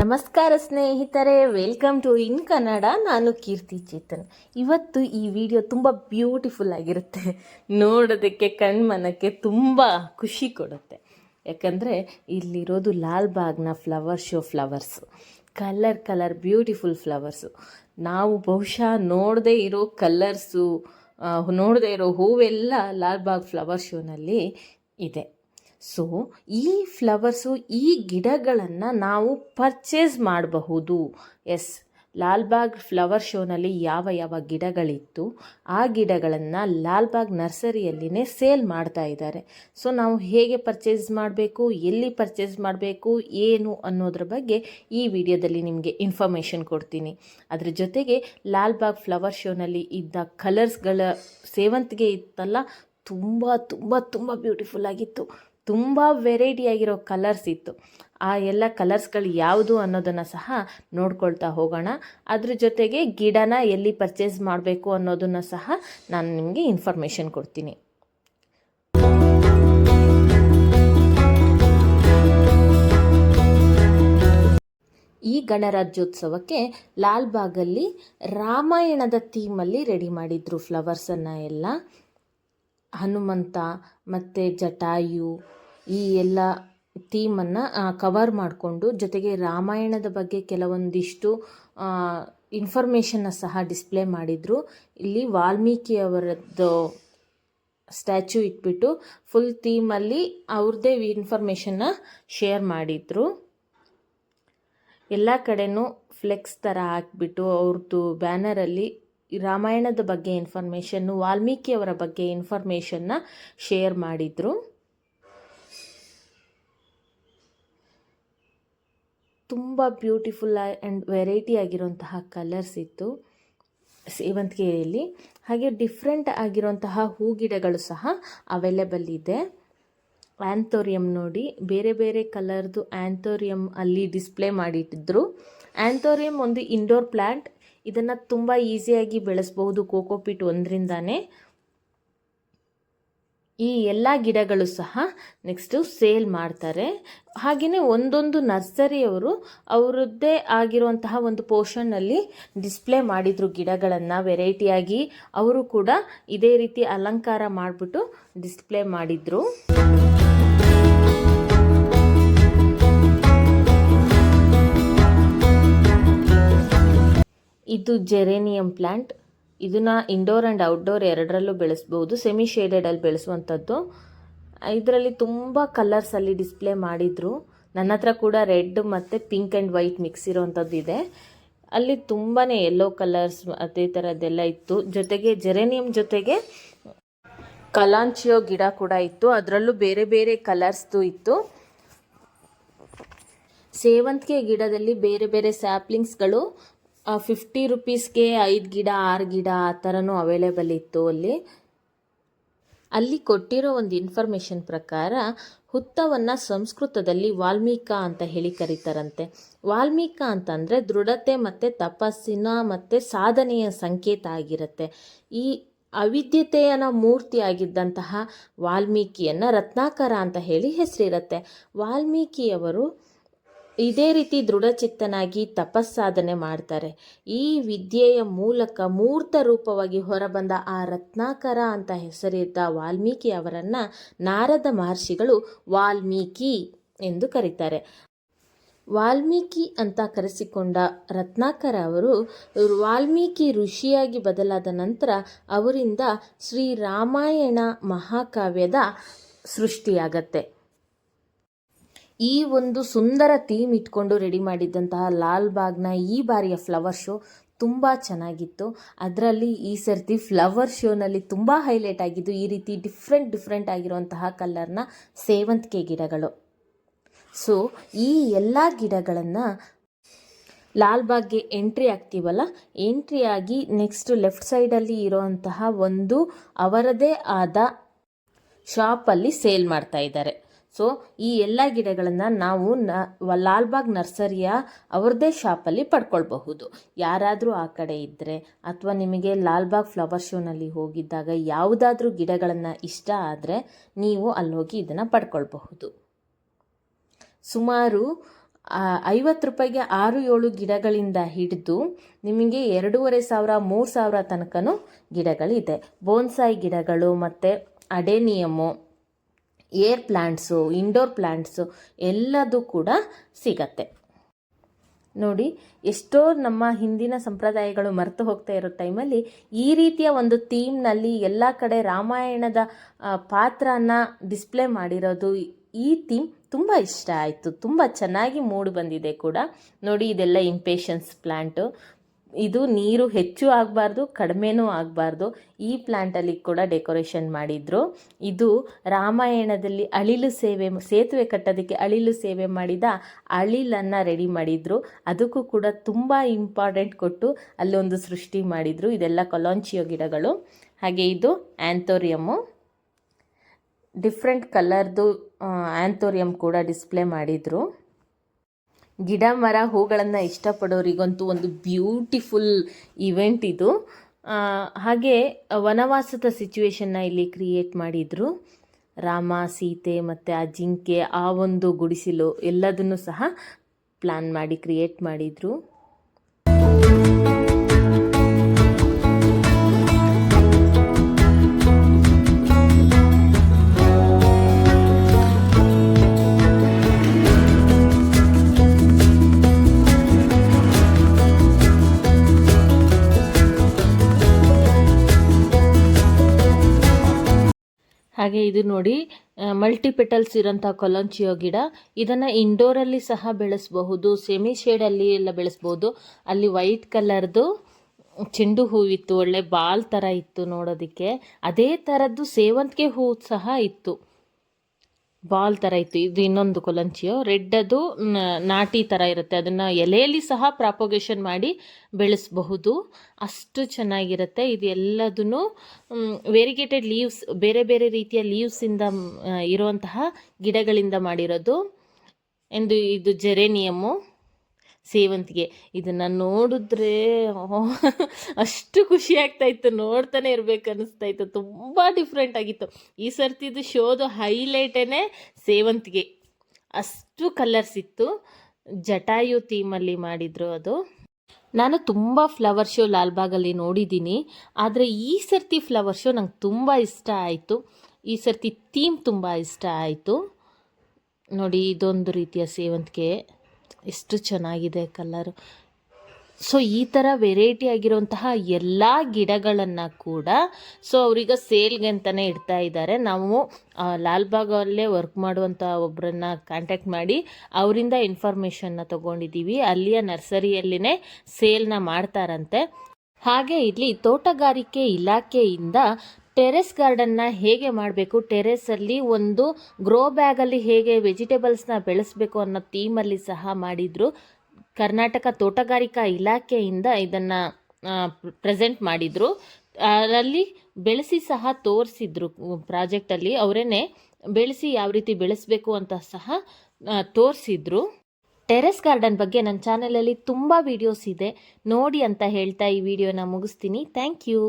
ನಮಸ್ಕಾರ ಸ್ನೇಹಿತರೆ welcome to ಇನ್ ಕನ್ನಡ ನಾನು ಕೀರ್ತಿ ಚೇತನ್. ಇವತ್ತು ಈ ವಿಡಿಯೋ ತುಂಬ ಬ್ಯೂಟಿಫುಲ್ ಆಗಿರುತ್ತೆ. ನೋಡೋದಕ್ಕೆ, ಕಣ್ಮನಕ್ಕೆ ತುಂಬ ಖುಷಿ ಕೊಡುತ್ತೆ. ಯಾಕಂದರೆ ಇಲ್ಲಿರೋದು ಲಾಲ್ಬಾಗ್ನ flower show flowers colour colour beautiful flowers ನಾವು ಬಹುಶಃ ನೋಡದೇ ಇರೋ ಕಲರ್ಸು ನೋಡದೇ ಇರೋ ಹೂವೆಲ್ಲ ಲಾಲ್ಬಾಗ್ ಫ್ಲವರ್ ಶೋನಲ್ಲಿ ಇದೆ. ಸೊ ಈ ಫ್ಲವರ್ಸು ಈ ಗಿಡಗಳನ್ನು ನಾವು ಪರ್ಚೇಸ್ ಮಾಡಬಹುದು. ಎಸ್ ಲಾಲ್ಬಾಗ್ ಫ್ಲವರ್ ಶೋನಲ್ಲಿ ಯಾವ ಯಾವ ಗಿಡಗಳಿತ್ತು, ಆ ಗಿಡಗಳನ್ನು ಲಾಲ್ಬಾಗ್ ನರ್ಸರಿಯಲ್ಲಿನೇ ಸೇಲ್ ಮಾಡ್ತಾ ಇದ್ದಾರೆ. ಸೊ ನಾವು ಹೇಗೆ ಪರ್ಚೇಸ್ ಮಾಡಬೇಕು, ಎಲ್ಲಿ ಪರ್ಚೇಸ್ ಮಾಡಬೇಕು, ಏನು ಅನ್ನೋದ್ರ ಬಗ್ಗೆ ಈ ವಿಡಿಯೋದಲ್ಲಿ ನಿಮಗೆ ಇನ್ಫಾರ್ಮೇಷನ್ ಕೊಡ್ತೀನಿ. ಅದರ ಜೊತೆಗೆ ಲಾಲ್ಬಾಗ್ ಫ್ಲವರ್ ಶೋನಲ್ಲಿ ಇದ್ದ ಕಲರ್ಸ್ಗಳ ಸೇವಂತಿಗೆ ಇತ್ತಲ್ಲ, ತುಂಬ ತುಂಬ ತುಂಬ ಬ್ಯೂಟಿಫುಲ್ ಆಗಿತ್ತು. ತುಂಬ ವೆರೈಟಿ ಆಗಿರೋ ಕಲರ್ಸ್ ಇತ್ತು. ಆ ಎಲ್ಲ ಕಲರ್ಸ್ಗಳು ಯಾವುದು ಅನ್ನೋದನ್ನು ಸಹ ನೋಡ್ಕೊಳ್ತಾ ಹೋಗೋಣ. ಅದ್ರ ಜೊತೆಗೆ ಗಿಡನ ಎಲ್ಲಿ ಪರ್ಚೇಸ್ ಮಾಡಬೇಕು ಅನ್ನೋದನ್ನು ಸಹ ನಾನು ನಿಮಗೆ ಇನ್ಫಾರ್ಮೇಷನ್ ಕೊಡ್ತೀನಿ. ಈ ಗಣರಾಜ್ಯೋತ್ಸವಕ್ಕೆ ಲಾಲ್ಬಾಗಲ್ಲಿ ರಾಮಾಯಣದ ಥೀಮಲ್ಲಿ ರೆಡಿ ಮಾಡಿದ್ರು ಫ್ಲವರ್ಸನ್ನು ಎಲ್ಲ. ಹನುಮಂತ ಮತ್ತು ಜಟಾಯು ಈ ಎಲ್ಲ ಥೀಮನ್ನು ಕವರ್ ಮಾಡಿಕೊಂಡು ಜೊತೆಗೆ ರಾಮಾಯಣದ ಬಗ್ಗೆ ಕೆಲವೊಂದಿಷ್ಟು ಇನ್ಫಾರ್ಮೇಷನ್ನ ಸಹ ಡಿಸ್ಪ್ಲೇ ಮಾಡಿದರು. ಇಲ್ಲಿ ವಾಲ್ಮೀಕಿ ಅವರದ್ದು ಸ್ಟ್ಯಾಚ್ಯೂ ಇಟ್ಬಿಟ್ಟು ಫುಲ್ ಥೀಮಲ್ಲಿ ಅವ್ರದ್ದೇ ಇನ್ಫಾರ್ಮೇಷನ್ನ ಶೇರ್ ಮಾಡಿದರು. ಎಲ್ಲ ಕಡೆನೂ ಫ್ಲೆಕ್ಸ್ ಥರ ಹಾಕ್ಬಿಟ್ಟು ಅವ್ರದ್ದು ಬ್ಯಾನರಲ್ಲಿ ರಾಮಾಯಣದ ಬಗ್ಗೆ ಇನ್ಫಾರ್ಮೇಷನ್ನು ವಾಲ್ಮೀಕಿಯವರ ಬಗ್ಗೆ ಇನ್ಫಾರ್ಮೇಷನ್ನ ಶೇರ್ ಮಾಡಿದರು. ತುಂಬ ಬ್ಯೂಟಿಫುಲ್ ಆ್ಯಂಡ್ ವೆರೈಟಿ ಆಗಿರುವಂತಹ ಕಲರ್ಸ್ ಇತ್ತು ಸೇವಂತಿಗೆಯಲ್ಲಿ. ಹಾಗೆ ಡಿಫ್ರೆಂಟ್ ಆಗಿರುವಂತಹ ಹೂಗಿಡಗಳು ಸಹ ಅವೈಲೇಬಲ್ ಇದೆ. ಆ್ಯಂಥೋರಿಯಂ ನೋಡಿ, ಬೇರೆ ಬೇರೆ ಕಲರ್ದು ಆ್ಯಂಥೋರಿಯಂ ಅಲ್ಲಿ ಡಿಸ್ಪ್ಲೇ ಮಾಡಿಟ್ಟಿದ್ರು. ಆ್ಯಂಥೋರಿಯಂ ಒಂದು ಇಂಡೋರ್ ಪ್ಲ್ಯಾಂಟ್ ಇದನ್ನು ತುಂಬ ಈಸಿಯಾಗಿ ಬೆಳೆಸ್ಬಹುದು ಕೋಕೋಪಿಟ್ ಒಂದರಿಂದಾನೇ. ಈ ಎಲ್ಲ ಗಿಡಗಳು ಸಹ ನೆಕ್ಸ್ಟು ಸೇಲ್ ಮಾಡ್ತಾರೆ. ಹಾಗೆಯೇ ಒಂದೊಂದು ನರ್ಸರಿಯವರು ಅವರದ್ದೇ ಆಗಿರುವಂತಹ ಒಂದು ಪೋರ್ಷನ್ನಲ್ಲಿ ಡಿಸ್ಪ್ಲೇ ಮಾಡಿದರು ಗಿಡಗಳನ್ನು ವೆರೈಟಿಯಾಗಿ ಅವರು ಕೂಡ ಇದೇ ರೀತಿ ಅಲಂಕಾರ ಮಾಡಿಬಿಟ್ಟು ಡಿಸ್ಪ್ಲೇ ಮಾಡಿದರು. ಇದು ಜೆರೇನಿಯಂ ಪ್ಲ್ಯಾಂಟ್ ಇದನ್ನ ಇಂಡೋರ್ ಆ್ಯಂಡ್ ಔಟ್ಡೋರ್ ಎರಡರಲ್ಲೂ ಬೆಳೆಸ್ಬೋದು ಸೆಮಿ ಶೇಡೆಡಲ್ಲಿ ಬೆಳೆಸುವಂಥದ್ದು. ಇದರಲ್ಲಿ ತುಂಬ ಕಲರ್ಸಲ್ಲಿ ಡಿಸ್ಪ್ಲೇ ಮಾಡಿದರು. ನನ್ನ ಹತ್ರ ಕೂಡ ರೆಡ್ ಮತ್ತು ಪಿಂಕ್ ಆ್ಯಂಡ್ ವೈಟ್ ಮಿಕ್ಸ್ ಇರೋವಂಥದ್ದು ಇದೆ. ಅಲ್ಲಿ ತುಂಬಾ ಯೆಲ್ಲೋ ಕಲರ್ಸ್ ಅದೇ ಥರದ್ದೆಲ್ಲ ಇತ್ತು. ಜೊತೆಗೆ ಜೆರೇನಿಯಂ ಜೊತೆಗೆ ಕಲಾಂಚಿಯೋ ಗಿಡ ಕೂಡ ಇತ್ತು. ಅದರಲ್ಲೂ ಬೇರೆ ಬೇರೆ ಕಲರ್ಸ್ದು ಇತ್ತು. ಸೇವಂತಿಗೆ ಗಿಡದಲ್ಲಿ ಬೇರೆ ಬೇರೆ ಸ್ಯಾಪ್ಲಿಂಗ್ಸ್ಗಳು ಫಿಫ್ಟಿ ರುಪೀಸ್ಗೆ ಐದು ಗಿಡ, ಆರು ಗಿಡ ಆ ಥರನೂ ಅವೈಲೇಬಲ್ ಇತ್ತು ಅಲ್ಲಿ. ಅಲ್ಲಿ ಕೊಟ್ಟಿರೋ ಒಂದು ಇನ್ಫಾರ್ಮೇಷನ್ ಪ್ರಕಾರ ಹುತ್ತವನ್ನು ಸಂಸ್ಕೃತದಲ್ಲಿ ವಾಲ್ಮೀಕ ಅಂತ ಹೇಳಿ ಕರೀತಾರಂತೆ. ವಾಲ್ಮೀಕ ಅಂತಂದರೆ ದೃಢತೆ ಮತ್ತು ತಪಸ್ಸಿನ ಮತ್ತು ಸಾಧನೆಯ ಸಂಕೇತ ಆಗಿರುತ್ತೆ. ಈ ಅವಿದ್ಯತೆಯನ ಮೂರ್ತಿಯಾಗಿದ್ದಂತಹ ವಾಲ್ಮೀಕಿಯನ್ನು ರತ್ನಾಕರ ಅಂತ ಹೇಳಿ ಹೆಸರಿರುತ್ತೆ. ವಾಲ್ಮೀಕಿಯವರು ಇದೇ ರೀತಿ ದೃಢಚಿತ್ತನಾಗಿ ತಪಸ್ಸಾಧನೆ ಮಾಡ್ತಾರೆ. ಈ ವಿದ್ಯೆಯ ಮೂಲಕ ಮೂರ್ತ ರೂಪವಾಗಿ ಹೊರಬಂದ ಆ ರತ್ನಾಕರ ಅಂತ ಹೆಸರಿದ್ದ ವಾಲ್ಮೀಕಿ ಅವರನ್ನು ನಾರದ ಮಹರ್ಷಿಗಳು ವಾಲ್ಮೀಕಿ ಎಂದು ಕರೀತಾರೆ. ವಾಲ್ಮೀಕಿ ಅಂತ ಕರೆಸಿಕೊಂಡ ರತ್ನಾಕರ ಅವರು ವಾಲ್ಮೀಕಿ ಋಷಿಯಾಗಿ ಬದಲಾದ ನಂತರ ಅವರಿಂದ ಶ್ರೀ ರಾಮಾಯಣ ಮಹಾಕಾವ್ಯದ ಸೃಷ್ಟಿಯಾಗತ್ತೆ. ಈ ಒಂದು ಸುಂದರ ಥೀಮ್ ಇಟ್ಕೊಂಡು ರೆಡಿ ಮಾಡಿದ್ದಂತಹ ಲಾಲ್ಬಾಗ್ನ ಈ ಬಾರಿಯ ಫ್ಲವರ್ ಶೋ ತುಂಬ ಚೆನ್ನಾಗಿತ್ತು. ಅದರಲ್ಲಿ ಈ ಸರ್ತಿ ಫ್ಲವರ್ ಶೋನಲ್ಲಿ ತುಂಬ ಹೈಲೈಟ್ ಆಗಿದ್ದು, ಈ ರೀತಿ ಡಿಫ್ರೆಂಟ್ ಡಿಫ್ರೆಂಟ್ ಆಗಿರುವಂತಹ ಕಲರ್ನ ಸೇವಂತಿಗೆ ಗಿಡಗಳು. ಸೊ, ಈ ಎಲ್ಲ ಗಿಡಗಳನ್ನು ಲಾಲ್ಬಾಗ್ಗೆ ಎಂಟ್ರಿ ಆಗ್ತೀವಲ್ಲ, ಎಂಟ್ರಿ ಆಗಿ ನೆಕ್ಸ್ಟ್ ಲೆಫ್ಟ್ ಸೈಡಲ್ಲಿ ಇರೋವಂತಹ ಒಂದು ಅವರದೇ ಆದ ಶಾಪಲ್ಲಿ ಸೇಲ್ ಮಾಡ್ತಾ ಇದ್ದಾರೆ. ಸೊ ಈ ಎಲ್ಲ ಗಿಡಗಳನ್ನು ನಾವು ನ ಲಾಲ್ಬಾಗ್ ನರ್ಸರಿಯ ಅವ್ರದ್ದೇ ಶಾಪಲ್ಲಿ ಪಡ್ಕೊಳ್ಬಹುದು. ಯಾರಾದರೂ ಆ ಕಡೆ ಇದ್ದರೆ ಅಥವಾ ನಿಮಗೆ ಲಾಲ್ಬಾಗ್ ಫ್ಲವರ್ ಶೋನಲ್ಲಿ ಹೋಗಿದ್ದಾಗ ಯಾವುದಾದ್ರೂ ಗಿಡಗಳನ್ನು ಇಷ್ಟ ಆದರೆ ನೀವು ಅಲ್ಲಿ ಹೋಗಿ ಇದನ್ನು ಪಡ್ಕೊಳ್ಬಹುದು. ಸುಮಾರು ಐವತ್ತು ರೂಪಾಯಿಗೆ ಆರು ಏಳು ಗಿಡಗಳಿಂದ ಹಿಡಿದು ನಿಮಗೆ ಎರಡೂವರೆ ಸಾವಿರ, ಮೂರು ಸಾವಿರ ತನಕನೂ ಗಿಡಗಳಿದೆ. ಬೋನ್ಸಾಯಿ ಗಿಡಗಳು ಮತ್ತು adenium air plants indoor plants ಎಲ್ಲದೂ ಕೂಡ ಸಿಗತ್ತೆ. ನೋಡಿ, ಎಷ್ಟೋ ನಮ್ಮ ಹಿಂದಿನ ಸಂಪ್ರದಾಯಗಳು ಮರೆತು ಹೋಗ್ತಾ ಇರೋ ಟೈಮಲ್ಲಿ ಈ ರೀತಿಯ ಒಂದು ಥೀಮ್ನಲ್ಲಿ ಎಲ್ಲ ಕಡೆ ರಾಮಾಯಣದ ಪಾತ್ರನ ಡಿಸ್ಪ್ಲೇ ಮಾಡಿರೋದು ಈ ಥೀಮ್ ತುಂಬ ಇಷ್ಟ ಆಯಿತು. ತುಂಬ ಚೆನ್ನಾಗಿ ಮೂಡಿ ಬಂದಿದೆ ಕೂಡ. ನೋಡಿ, ಇದೆಲ್ಲ ಇಂಪೇಷನ್ಸ್ ಪ್ಲ್ಯಾಂಟು ಇದು ನೀರು ಹೆಚ್ಚು ಆಗಬಾರ್ದು, ಕಡಿಮೆನೂ ಆಗಬಾರ್ದು. ಈ ಪ್ಲ್ಯಾಂಟಲ್ಲಿ ಕೂಡ ಡೆಕೋರೇಷನ್ ಮಾಡಿದ್ರು. ಇದು ರಾಮಾಯಣದಲ್ಲಿ ಅಳಿಲು ಸೇವೆ, ಸೇತುವೆ ಕಟ್ಟೋದಕ್ಕೆ ಅಳಿಲು ಸೇವೆ ಮಾಡಿದ ಅಳಿಲನ್ನು ರೆಡಿ ಮಾಡಿದ್ರು. ಅದಕ್ಕೂ ಕೂಡ ತುಂಬ ಇಂಪಾರ್ಟೆಂಟ್ ಕೊಟ್ಟು ಅಲ್ಲೊಂದು ಸೃಷ್ಟಿ ಮಾಡಿದರು. ಇದೆಲ್ಲ ಕೊಲಾಂಚಿಯೋ ಗಿಡಗಳು. ಹಾಗೆ ಇದು ಆ್ಯಂಥೋರಿಯಮ್ಮು ಡಿಫ್ರೆಂಟ್ ಕಲರ್ದು ಆ್ಯಂಥೋರಿಯಮ್ ಕೂಡ ಡಿಸ್ಪ್ಲೇ ಮಾಡಿದರು. ಗಿಡ, ಮರ, ಹೂಗಳನ್ನು ಇಷ್ಟಪಡೋರಿಗಂತೂ ಒಂದು ಬ್ಯೂಟಿಫುಲ್ ಇವೆಂಟ್ ಇದು. ಹಾಗೆ ವನವಾಸದ ಸಿಚುವೇಶನ್ನ ಇಲ್ಲಿ ಕ್ರಿಯೇಟ್ ಮಾಡಿದರು. ರಾಮ, ಸೀತೆ ಮತ್ತು ಆ ಜಿಂಕೆ, ಆ ಒಂದು ಗುಡಿಸಿಲು ಎಲ್ಲದನ್ನು ಸಹ ಪ್ಲ್ಯಾನ್ ಮಾಡಿ ಕ್ರಿಯೇಟ್ ಮಾಡಿದರು. ಹಾಗೆ ಇದು ನೋಡಿ ಮಲ್ಟಿಪೆಟಲ್ಸ್ ಇರೋಂಥ ಕೊಲಂಚಿಯೋ ಗಿಡ. ಇದನ್ನು ಇಂಡೋರಲ್ಲಿ ಸಹ ಬೆಳೆಸಬಹುದು ಸೆಮಿ ಶೇಡಲ್ಲಿ ಎಲ್ಲ ಬೆಳೆಸ್ಬೋದು ಅಲ್ಲಿ ವೈಟ್ ಕಲರ್ದು ಚೆಂಡು ಹೂವಿತ್ತು ಒಳ್ಳೆ ಬಾಲ್ ಥರ ಇತ್ತು ನೋಡೋದಕ್ಕೆ. ಅದೇ ಥರದ್ದು ಸೇವಂತಿಗೆ ಹೂ ಸಹ ಇತ್ತು. ಬಾಲ್ ಥರ ಇತ್ತು ಇದು ಇನ್ನೊಂದು ಕೊಲಂಚಿಯೋ. ರೆಡ್ ಅದು ನಾಟಿ ಥರ ಇರುತ್ತೆ. ಅದನ್ನು ಎಲೆಯಲ್ಲಿ ಸಹ ಪ್ರಾಪೊಗೇಷನ್ ಮಾಡಿ ಬೆಳೆಸಬಹುದು. ಅಷ್ಟು ಚೆನ್ನಾಗಿರುತ್ತೆ. ಇದು ಎಲ್ಲದೂ ವೇರಿಗೇಟೆಡ್ ಲೀವ್ಸ್ ಬೇರೆ ಬೇರೆ ರೀತಿಯ ಲೀವ್ಸಿಂದ ಇರುವಂತಹ ಗಿಡಗಳಿಂದ ಮಾಡಿರೋದು. ಎಂದು ಇದು ಜೆರೇನಿಯಮ್ಮು ಸೇವಂತಿಗೆ. ಇದನ್ನು ನೋಡಿದ್ರೆ ಅಷ್ಟು ಖುಷಿ ಆಗ್ತಾ ಇತ್ತು ನೋಡ್ತಾನೆ ಇರ್ಬೇಕು ಅನ್ನಿಸ್ತಾ ಇತ್ತು ತುಂಬ ಡಿಫ್ರೆಂಟ್ ಆಗಿತ್ತು. ಈ ಸರ್ತಿದು ಶೋದು ಹೈಲೈಟೇ ಸೇವಂತಿಗೆ. ಅಷ್ಟು ಕಲರ್ಸ್ ಇತ್ತು. ಜಟಾಯು ಥೀಮಲ್ಲಿ ಮಾಡಿದ್ರು ಅದು. ನಾನು ತುಂಬ ಫ್ಲವರ್ ಶೋ ಲಾಲ್ಬಾಗಲ್ಲಿ ನೋಡಿದ್ದೀನಿ. ಆದರೆ ಈ ಸರ್ತಿ ಫ್ಲವರ್ ಶೋ ನಂಗೆ ತುಂಬ ಇಷ್ಟ ಆಯಿತು. ಈ ಸರ್ತಿ ಥೀಮ್ ತುಂಬ ಇಷ್ಟ ಆಯಿತು. ನೋಡಿ, ಇದೊಂದು ರೀತಿಯ ಸೇವಂತಿಗೆ. ಎಷ್ಟು ಚೆನ್ನಾಗಿದೆ ಕಲರು. ಸೊ ಈ ಥರ ವೆರೈಟಿ ಆಗಿರುವಂತಹ ಎಲ್ಲ ಗಿಡಗಳನ್ನು ಕೂಡ ಸೊ ಅವರೀಗ ಸೇಲ್ಗೆ ಅಂತಲೇ ಇಡ್ತಾ ಇದ್ದಾರೆ. ನಾವು ಲಾಲ್ಬಾಗಲ್ಲೇ ವರ್ಕ್ ಮಾಡುವಂಥ ಒಬ್ಬರನ್ನ ಕಾಂಟ್ಯಾಕ್ಟ್ ಮಾಡಿ ಅವರಿಂದ ಇನ್ಫಾರ್ಮೇಷನ್ನ ತೊಗೊಂಡಿದ್ದೀವಿ. ಅಲ್ಲಿಯ ನರ್ಸರಿಯಲ್ಲಿನೇ ಸೇಲ್ನ ಮಾಡ್ತಾರಂತೆ. ಹಾಗೆ ಇಲ್ಲಿ ತೋಟಗಾರಿಕೆ ಇಲಾಖೆಯಿಂದ ಟೆರೆಸ್ ಗಾರ್ಡನ್ನ ಹೇಗೆ ಮಾಡಬೇಕು, ಟೆರೆಸಲ್ಲಿ ಒಂದು ಗ್ರೋ ಬ್ಯಾಗಲ್ಲಿ ಹೇಗೆ ವೆಜಿಟೇಬಲ್ಸ್ನ ಬೆಳೆಸಬೇಕು ಅನ್ನೋ ಥೀಮಲ್ಲಿ ಸಹ ಮಾಡಿದರು. ಕರ್ನಾಟಕ ತೋಟಗಾರಿಕಾ ಇಲಾಖೆಯಿಂದ ಇದನ್ನು ಪ್ರೆಸೆಂಟ್ ಮಾಡಿದರು. ಅದರಲ್ಲಿ ಬೆಳೆಸಿ ಸಹ ತೋರಿಸಿದ್ರು ಪ್ರಾಜೆಕ್ಟಲ್ಲಿ. ಅವರೇನೆ ಬೆಳೆಸಿ ಯಾವ ರೀತಿ ಬೆಳೆಸಬೇಕು ಅಂತ ಸಹ ತೋರಿಸಿದ್ರು. ಟೆರೆಸ್ ಗಾರ್ಡನ್ ಬಗ್ಗೆ ನನ್ನ ಚಾನಲಲ್ಲಿ ತುಂಬ ವೀಡಿಯೋಸ್ ಇದೆ. ನೋಡಿ ಅಂತ ಹೇಳ್ತಾ ಈ ವಿಡಿಯೋನ ಮುಗಿಸ್ತೀನಿ. Thank you.